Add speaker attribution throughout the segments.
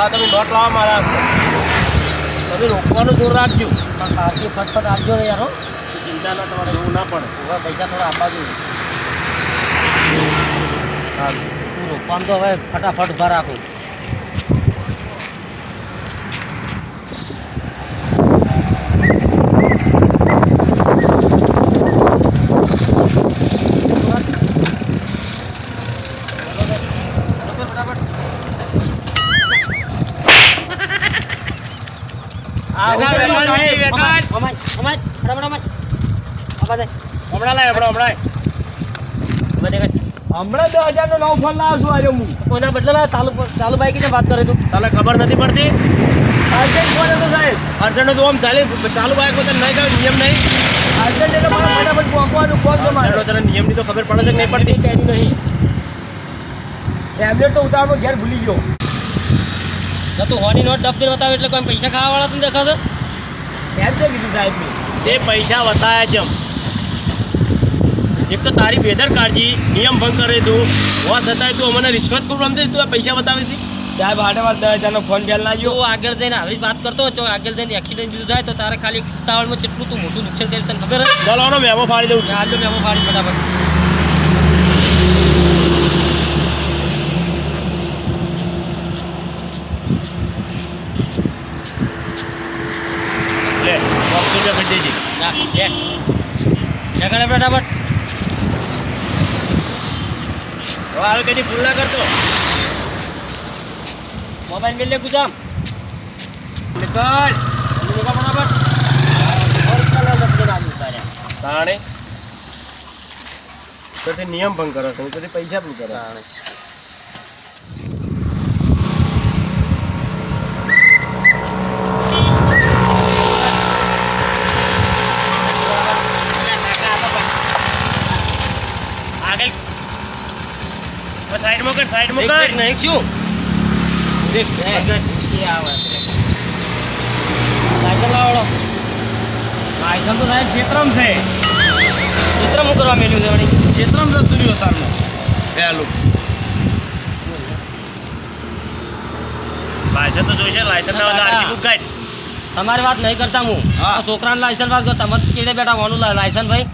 Speaker 1: લાવો તમે નોટ લાવવા મારા તમે રોકવાનું જોર રાખજો.
Speaker 2: પણ કાળજી ફટફટ આપજો ને યાર હો.
Speaker 1: ચિંતા ના તમારે એવું ના પડે.
Speaker 2: હવે પૈસા થોડા આપવા જોઈએ.
Speaker 1: હા.
Speaker 2: રોકવાનું તો હવે ફટાફટ ઊભા રાખો
Speaker 1: આ હું વેકાણ છે, વેકાણ.
Speaker 2: અમાય અમાય ફટાફટ અમાય આપા દે
Speaker 1: હમણાં હમણાં દસ હજાર નો નવો ફોન લાવું છું આજે હું.
Speaker 2: કોના બદલે ચાલુ ચાલુ બાઈક ને વાત કરે તું.
Speaker 1: તને ખબર નથી પડતી? અર્જન્ટ ફોન હતો સાહેબ. અર્જન્ટ તો આમ ચાલે ચાલુ બાઈક તો નહીં કહ્યું? નિયમ નહીં? અર્જન્ટ એટલે મારે ફટાફટ પહોંચવાનું ફોન તો મારે તને નિયમની તો ખબર પડે છે નહીં પડતી? તેની નહીં. ટેબ્લેટ તો ઉતારવાનો ઘેર ભૂલી ગયો.
Speaker 2: તો તું હોની નોટ ડબ્બે બતાવે એટલે કોઈ પૈસા ખાવા વાળા તને દેખાશે?
Speaker 1: એમ છે કીધું સાહેબ તે પૈસા બતાવ્યા જમ એક તો તારી બેદરકાળજી નિયમ ભંગ કરે તું. હોવા છતાંય તું અમને રિશ્વત ખૂબ રમતી તું આ પૈસા બતાવે છે. સાહેબ હાટે વાર દસ હજારનો ફોન પહેલ
Speaker 2: જો આગળ જઈને આવી જ વાત કરતો હતો આગળ જઈને એક્સિડન્ટ બીજું થાય તો તારે ખાલી ઉતાવળમાં કેટલું તું મોટું નુકસાન કરી તને ખબર હે?
Speaker 1: ચલો મેમો ફાડી દઉં
Speaker 2: હાલ મેમો ફાડી ફટાફટ.
Speaker 1: લે બોક્સ રૂપિયા કરી દેજે
Speaker 2: ના લે. જગાડે ફટાફટ.
Speaker 1: હવે હાલ કદી ભૂલ ના કરતો.
Speaker 2: મોબાઈલ મેલ લે ગુજામ.
Speaker 1: નિકળ
Speaker 2: નાખી ઉતાર્યા
Speaker 1: તાણે. તો નિયમ ભંગ કરો છો તો પૈસા પણ કરો
Speaker 2: તાણે.
Speaker 1: આગળ સાઈડમાં કર સાઈડમાં
Speaker 2: એક
Speaker 1: કર.
Speaker 2: નહીં શું
Speaker 1: દેખ
Speaker 2: આવે સાયકલ લાવડો.
Speaker 1: સાયકલ તો સાહેબ ક્ષેત્રમ છે.
Speaker 2: ક્ષેત્રમ હું કરવા મેલ્યું છે વળી?
Speaker 3: ક્ષેત્રમાં જતું રહ્યું તારનું પહેલું
Speaker 1: લાયસન્સ તો જોઈશે લાયસન્સ ના હોય આરસી બુક ગાઈડ
Speaker 2: તમારી વાત નહીં કરતા હું. આ છોકરાને લાયસન્સ વાત કરતા મત ચીડે બેઠા વાનું લાયસન્સ ભાઈ.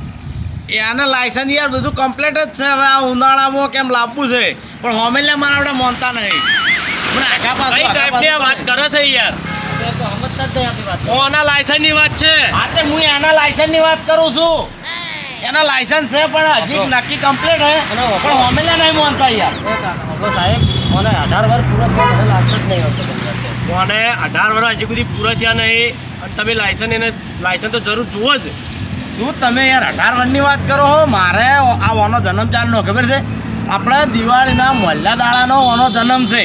Speaker 3: એ આને લાયસન્સ યાર બધું કમ્પ્લીટ જ છે. હવે આ ઉનાળામાં કેમ લાવવું છે? પણ હોમેલે મારા આપણે માનતા નહીં. મને આખા પાસે
Speaker 1: કઈ ટાઈપની આ વાત કરે છે યાર?
Speaker 2: એ તો સમજતા જ નહીં આપણી વાત
Speaker 1: ઓના લાયસન્સની વાત છે.
Speaker 3: હા તે હું એના લાયસન્સની વાત કરું છું. એના લાયસન્સ છે પણ હજી નક્કી કમ્પ્લીટ હે પણ હોમેલે નહીં માનતા યાર.
Speaker 2: સાહેબ. મને અઢાર વર્ષ પૂરા થયા મને નહીં
Speaker 1: અઢાર વર્ષ હજી સુધી પૂરા થયા નહીં. અને તમે લાયસન્સ એને લાયસન્સ તો જરૂર જુઓ જ.
Speaker 3: શું તમે યાર અઢાર વર્ષની વાત કરો હો? મારે આ ઓનો જન્મ ચાલનો ખબર છે? આપણે દિવાળીના મોલ્લા દાડાનો ઓનો જન્મ છે.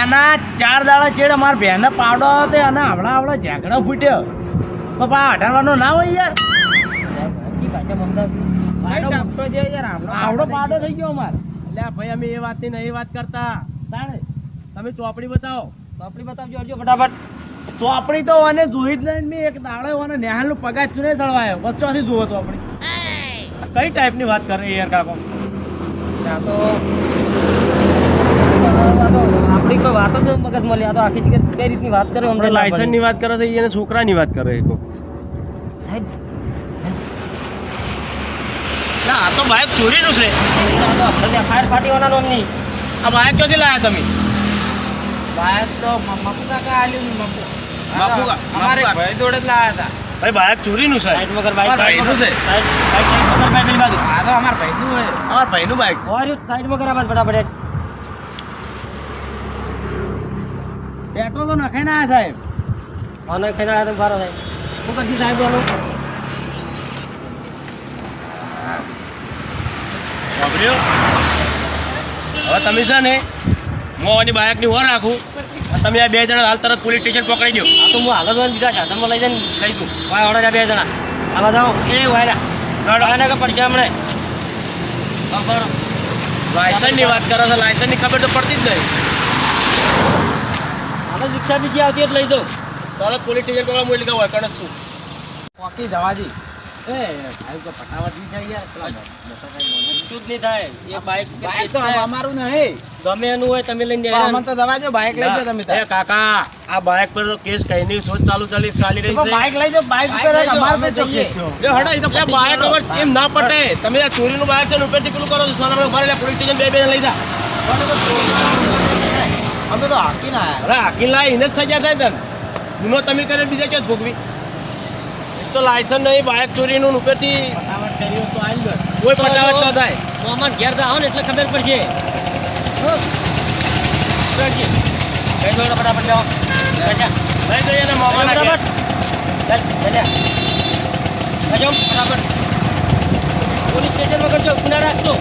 Speaker 3: એના ચાર દાડા ચેડે મારા બહેને પાવડો હતો અને આવડા આવડા ઝાકડા ફૂટ્યો. પપ્પા અઢાર વર્ષનો ના હોય યાર?
Speaker 2: છે યાર આપણો.
Speaker 3: આવડો પાવડો થઈ ગયો અમારે.
Speaker 1: એટલે ભાઈ અમે એ વાતની નહીં વાત કરતા. તમે ચોપડી બતાવો.
Speaker 2: ચોપડી બતાવજો ફટાફટ.
Speaker 3: ચોપડી તો અને જોઈ જ નહીં મેં એક દાડે મને નેહાલનું પગાર ચૂને ચડવાયો. વચ્ચોથી જુઓ ચોપડી
Speaker 1: કઈ ટાઈપની વાત કરે યાર કાકો?
Speaker 2: ત્યાં તો આપણી કોઈ વાત જ મગજ મળી આ તો આખી જગ્યાએ કઈ રીતની વાત કરે
Speaker 1: અમને લાયસન્સની વાત કરે છે એને છોકરાની વાત કરે એક
Speaker 2: સાહેબ
Speaker 1: ના આ તો બાઇક ચોરીનું છે.
Speaker 2: આ તો આપણે ત્યાં ફાયર પાર્ટીઓના નોમની
Speaker 1: આ બાઇક ક્યાંથી લાયા તમે?
Speaker 3: બાયક તો કાકા આલ્યું અમારે ભાઈ જોડે જ લાયા હતા.
Speaker 1: ભાઈ બાઇક ચોરીનું છે.
Speaker 2: સાઈડ વગર બાઈક
Speaker 3: અમારા
Speaker 2: સાઈડ
Speaker 3: ભાઈનું છે.
Speaker 2: સાઈડ સાઈડ વગર બાઈક પેલી બાજુ.
Speaker 3: આ તો અમારા ભાઈનું હોય.
Speaker 1: અમારા ભાઈનું બાઇક છે.
Speaker 2: ઓર સાઈડ વગર આવાજ ફટાફટ
Speaker 3: પેટ્રોલ તો નખાઈ ના સાહેબ.
Speaker 2: અને ખાઈને આવ્યા તમે સાહેબ. શું કરતી સાહેબ
Speaker 1: બોલો. હવે તમે છે ને હું આની બાઇકની ઓર રાખું. અને તમે આ બે જણા હાલ તરત પોલીસ સ્ટેશન પકડી દો
Speaker 2: આ તો હું હાલ જ બીજા સાધનમાં લઈ જઈને લઈ દઉં વાય ઓડા બે જણા. આવા જાઓ એ વાયરા. વાયરા કે પડશે હમણે. ખબર?
Speaker 1: લાયસન્સની વાત કરો છે લાયસન્સની ખબર તો પડતી જ નહીં.
Speaker 2: આપણે રિક્ષા બીજી આવતી જ લઈ જાઉં.
Speaker 1: તરત પોલીસ સ્ટેશન પકડવા મોકલી હોય કણક છું.
Speaker 3: પોકી જવાજી
Speaker 1: કાકા આ બાઇક પર કેસ કઈ ની શોધ ચાલુ ચાલી ચાલી રહી
Speaker 3: બાઇક લઈ
Speaker 1: જાવ બાઇક પર એમ ના પટે. તમે આ ચોરી નું બાઇક છે ઉપરથી પેલું કરો છો સોના ઊભા પોલીસ સ્ટેશન બે બે લઈ જા.
Speaker 3: અમે તો હાકી ના
Speaker 1: અરે હાકી લાય એને જ સજા થાય તને. ગુનો તમે કરે બીજા ક્યાં ભોગવી? તો લાયસન્સ નહીં બાઇક ચોરીનું ઉપરથી કોઈ પટાવટ ના થાય.
Speaker 2: તો અમાર ઘેર જાઓ ને એટલે ખબર પડશે. ફટાફટ જાઓ. ફટાફટ. પોલીસ સ્ટેશનમાં કરજો ગુના રાખજો.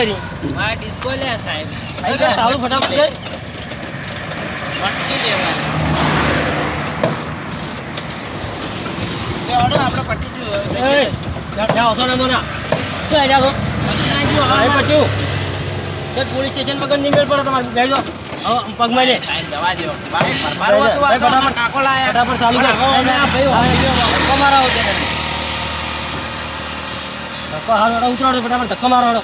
Speaker 2: કરી.
Speaker 3: મારે ડિસ્કો લે સાહેબ.
Speaker 2: અરે ચાલુ ફટાફટ કર
Speaker 3: મટકી લેવા આપણે પટી ગયું
Speaker 2: પોલીસ સ્ટેશન પર નહીં મેળ પડે તમારે? બેસો પગમાં લે દવા
Speaker 3: દેવો કાકો લાયા.
Speaker 2: ચાલુ
Speaker 3: ભાઈ
Speaker 2: ધક્કો મારો ધક્કો મારો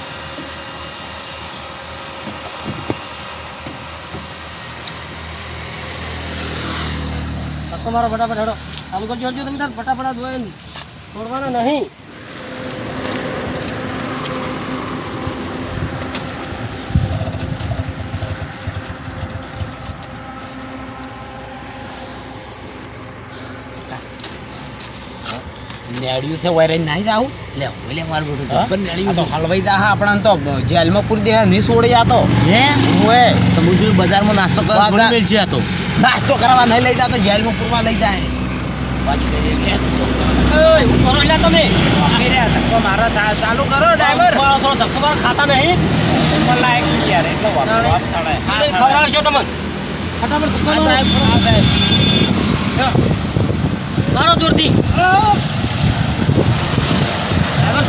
Speaker 2: હેડો ધક્કો મારો ફટાફટ હડો. આમ કરજો તમે તાર ફટાફટ ધોઈને છોડવાના નહીં.
Speaker 3: નેડિયું છે વાયરે નાઈ જાવ લે ઓલે માર બેટું
Speaker 2: તો
Speaker 3: જબ્બર નેડિયું તો હલવાઈ દા હા આપણા તો. જેલમાં પૂરી દે ની છોડી આ તો. હે? ઓએ
Speaker 4: તો મુજબ બજારમાં નાસ્તો કરવા થોડી મેલ છે આ તો.
Speaker 3: નાસ્તો કરવા નહીં લઈ જા તો જેલમાં પૂરવા લઈ જાય બાકી કરી એટલે
Speaker 2: ઓય, હું કરો એટલે તમે.
Speaker 3: બાકી ધક્કો મારો ચાલુ કરો ડ્રાઈવર.
Speaker 2: થોડો ધક્કો મારો ખાતા નહીં.
Speaker 3: પણ લાયક યાર એટલે.
Speaker 2: ખવડાવશો તમને. ફટાફટ ધક્કો. મારો જોરથી.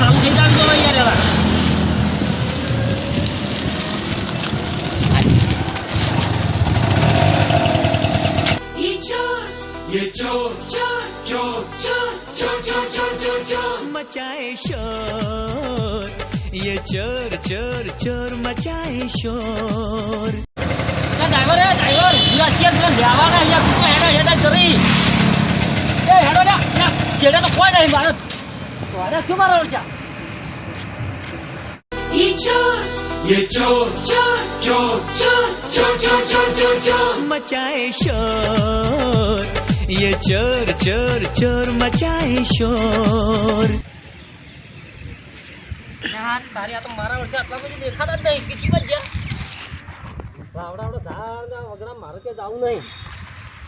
Speaker 2: സംഗീതാന്തോ ഇങ്ങനെയാണ്
Speaker 5: ये चोर चोर चोर चोर चोर चोर चोर चोर चोर
Speaker 6: मचाए शोर ये चोर चोर चोर मचाए शोर
Speaker 2: ड्राइवर है ड्राइवर तुला अत्यंत तुला द्यावा ना या कुठं हेडा हेडा चोरी ए हेडा ना जेडा तो कोण नाही भारत अरे तुम्हारा और क्या
Speaker 5: ये चोर ये चोर चोर चोर चोर चोर चोर चोर चोर चोर
Speaker 6: मचाए शोर ये चोर चोर चोर मचाए शोर
Speaker 2: यार तारे आ तो मारा वर्षा आटला कुछ देखा था नहीं किसी बज गया आवड़ा आवड़ा धार वगड़ा मार के जाऊ नहीं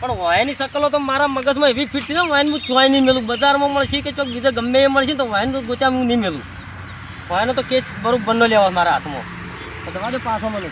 Speaker 2: પણ વાયની શકલો તો મારા મગજમાં એવી ફિટ જાય વાયન હું ચોય નહીં મેલું. બજારમાં મળશે કે ચોક બીજે ગમે એ મળશે તો વાયન ગોત્યા હું નહીં મેલું. વાયનો તો કેસ બરોબર બંને લેવા મારા હાથમાં. તો તમારે પાછો મને